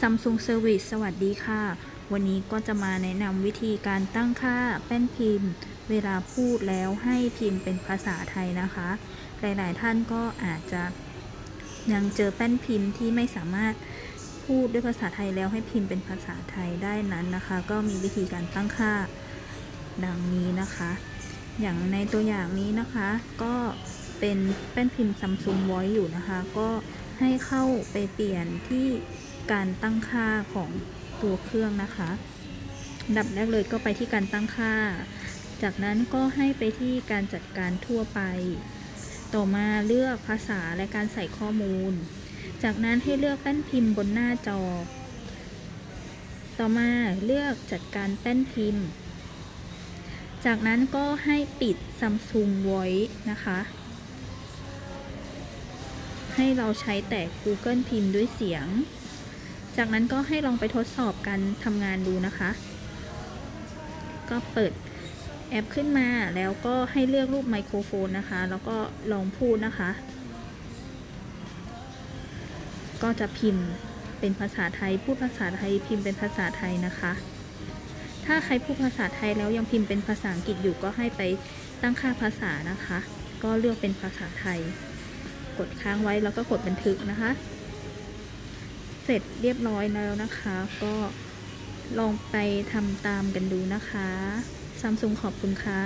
Samsung Service สวัสดีค่ะ วันนี้ก็จะมาแนะนำวิธีการตั้งค่าแป้นพิมพ์ เวลาพูดแล้วให้พิมพ์เป็นภาษาไทยนะคะ หลาย ๆ ท่านก็อาจจะยังเจอแป้นพิมพ์ที่ไม่สามารถพูดด้วยภาษาไทยแล้วให้พิมพ์เป็นภาษาไทยได้นั้นนะคะ ก็มีวิธีการตั้งค่าดังนี้นะคะ อย่างในตัวอย่างนี้นะคะ ก็เป็นแป้นพิมพ์ Samsung Voice อยู่นะคะ ก็ให้เข้าไปเปลี่ยนที่ การตั้งค่าของตัวเครื่องนะคะดับแรกเลยก็ไปที่การตั้งค่า จากนั้นก็ให้ไปที่การจัดการทั่วไป ต่อมาเลือกภาษาและการใส่ข้อมูล จากนั้นให้เลือกแป้นพิมพ์บนหน้าจอ ต่อมาเลือกจัดการแป้นพิมพ์ จากนั้นก็ให้ปิด Samsung Voice นะคะ ให้เราใช้แต่ Google พิมพ์ด้วยเสียง จากนั้นก็ให้ลองไปทดสอบการทำงานดูนะคะ ก็เปิดแอปขึ้นมาแล้วก็ให้เลือกรูปไมโครโฟนนะคะ แล้วก็ลองพูดนะคะ ก็จะพิมพ์เป็นภาษาไทย พูดภาษาไทยพิมพ์เป็นภาษาไทยนะคะ ถ้าใครพูดภาษาไทยแล้วยังพิมพ์เป็นภาษาอังกฤษอยู่ก็ให้ไปตั้งค่าภาษานะคะ ก็เลือกเป็นภาษาไทย กดค้างไว้แล้วก็กดบันทึกนะคะ เสร็จเรียบร้อยแล้วนะคะ ก็ลองไปทำตามกันดูนะคะซัมซุงขอบคุณค่ะ